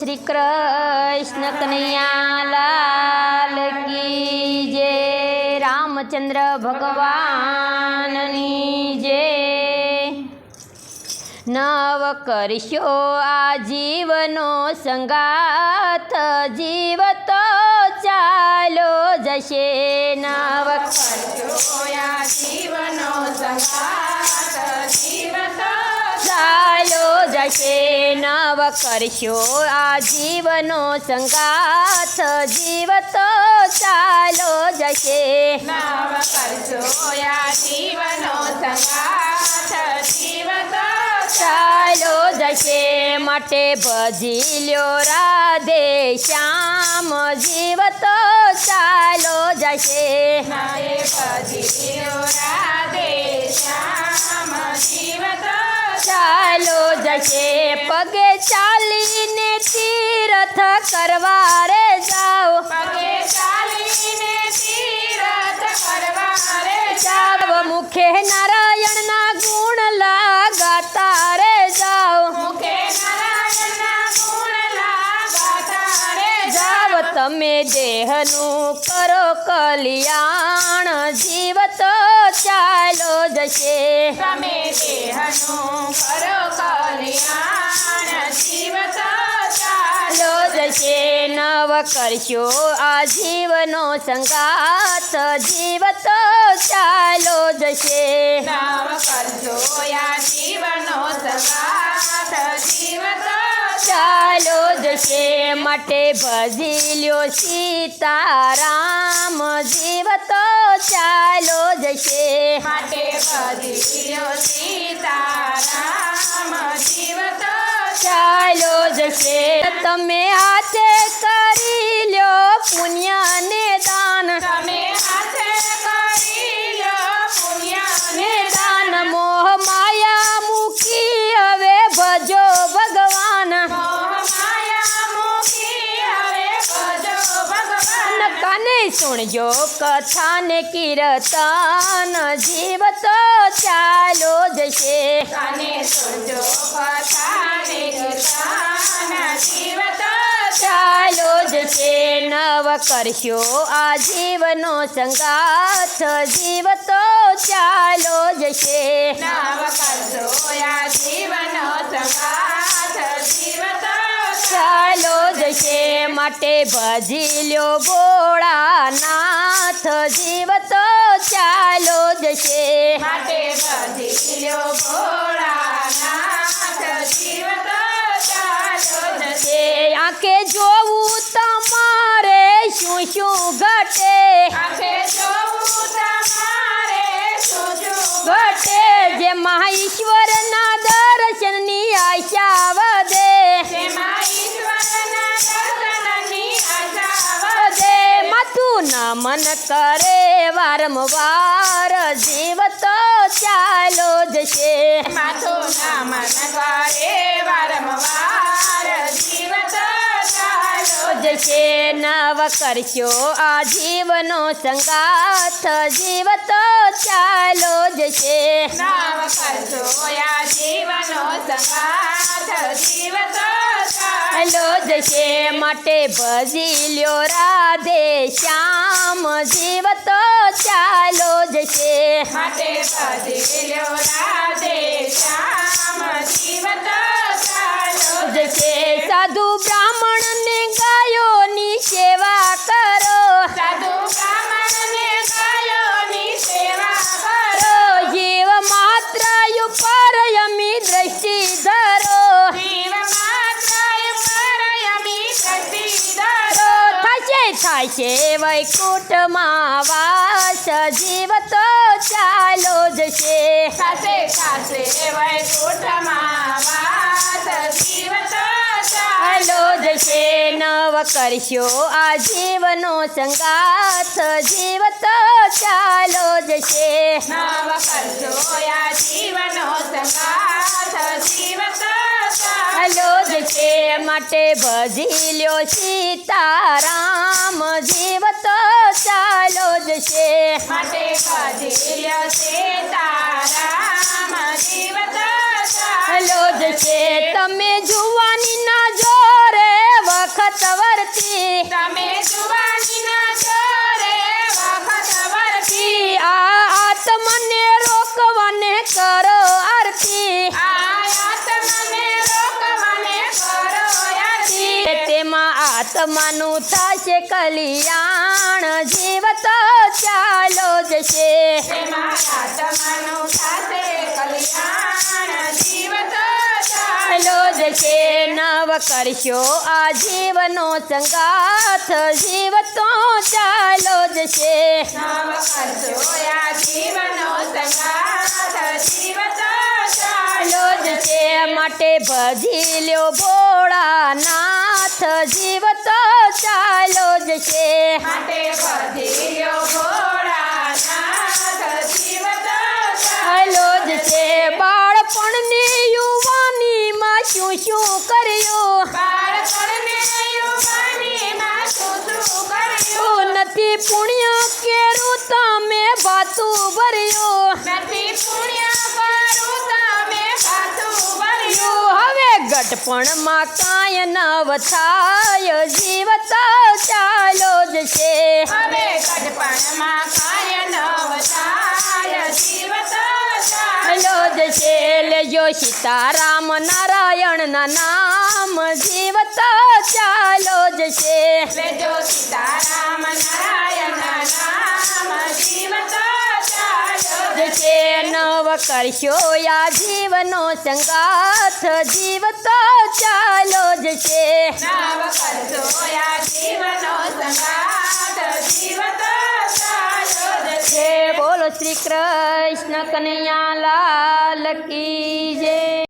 શ્રી કૃષ્ણ કનૈયાલાલ કી જય. રામચંદ્ર ભગવાનની જય. નવ કરશો આ જીવનો સંગાથ જીવતો ચાલો જશે. નવ જોયા જીવનો સંગાત જીવતો ચાલો જશે. નવ કરશો? આ જીવનો સંગાથ જીવતો ચાલો જશે. જીવનો ચાલો જશે. માટે ભજી લ્યો રાધે શ્યામ જીવતો ચાલો જશે. ભજીયો રાધે જશે પગે ચાલીને તીરથ કરવા રે જાઓ. પગે દેહનું કરો કલ્યાણ. જીવતો ચાલો જશે. તમે દેહનું કરો કલ્યાણ. જીવ તો ચાલો જશે. નવ કરશો આ જીવનો સંગાત જીવ તો ચાલો જશે. નવ કરશો આ જીવનો સંગાથ. જીવતો ચાલો જશે માટે ભજી લ્યો સીતારામ. જીવ તો ચાલો જશે માટે બદલ્યો સીતારામ. જીવતો ચાલો જશે. તમે હાથે કરી લ્યો પુણ્ય કાને જો કથા ને જીવ તો ચાલો જશે. કથાને કીર્તન ચાલો જશે. નવ કરશો આ જીવનો સંગાથ જીવતો ચાલો જશે. નવ કરજો યા જીવનો સંગાથ જીવતો ચાલો જશે. માટે ભજી લ્યો ભોળાનાથ. જીવતો ચાલો જશે. માટે બદલ્યો ભોળાનાથ નમન કરે વારંવાર જીવતો ચાલો જશે. માથું નમન કરે વારંવાર જીવતો ચાલો જશે. નવ કરશો આ જીવનો સંગાથ જીવતો ચાલો જશે. નવ કરશો આ જીવનો સંગાથ જીવતો ચાલો ચાલો જશે માટે ભજી લ્યો રાધે શ્યામ. જીવતો ચાલો જશે. માટે બદલ્યો રાધે થશે વૈકુંઠમાં વાસ જીવતો ચાલો જશે સાથે સાથે વૈકુંઠમાં વાસ જીવતો ચાલો જશે નવ કરશો આ જીવનો સંગાથ જીવતો ચાલો જશે નવ જીવનો સંગાથ ચાલો જશે માટે ભજી લ્યો સીતારામ. માટે બદલ્યો સીતારામ આત્માનું થશે કલ્યાણ. જીવત ચાલો જશે. ચાલો જશે. નવ કરશો આ જીવનો સંગાથ. જીવતો ચાલો જશે. નવ કરશો આ જીવનો સંગાથ. જીવત ચાલો જશે. માટે ભજી લ્યો ભોળાનાથ જીવતો ચાલો જશે. ચાલો જશે. બાળપણની યુવાનીમાં શું શું કર્યું? નથી પુણ્ય કેરું તમે વાતું ભર્યું. ગટપણમાં કાંઈ નવ થાય જીવતા ચાલો જશે હવે કાય નવ થાય જીવત ચાલો જશે લેજો સીતારામ નારાયણના નામ જીવતા ચાલો કરશો આ જીવનો સંગાથ જીવ તો ચાલો જશે બોલો શ્રી કૃષ્ણ કનૈયા લાલ કી જય.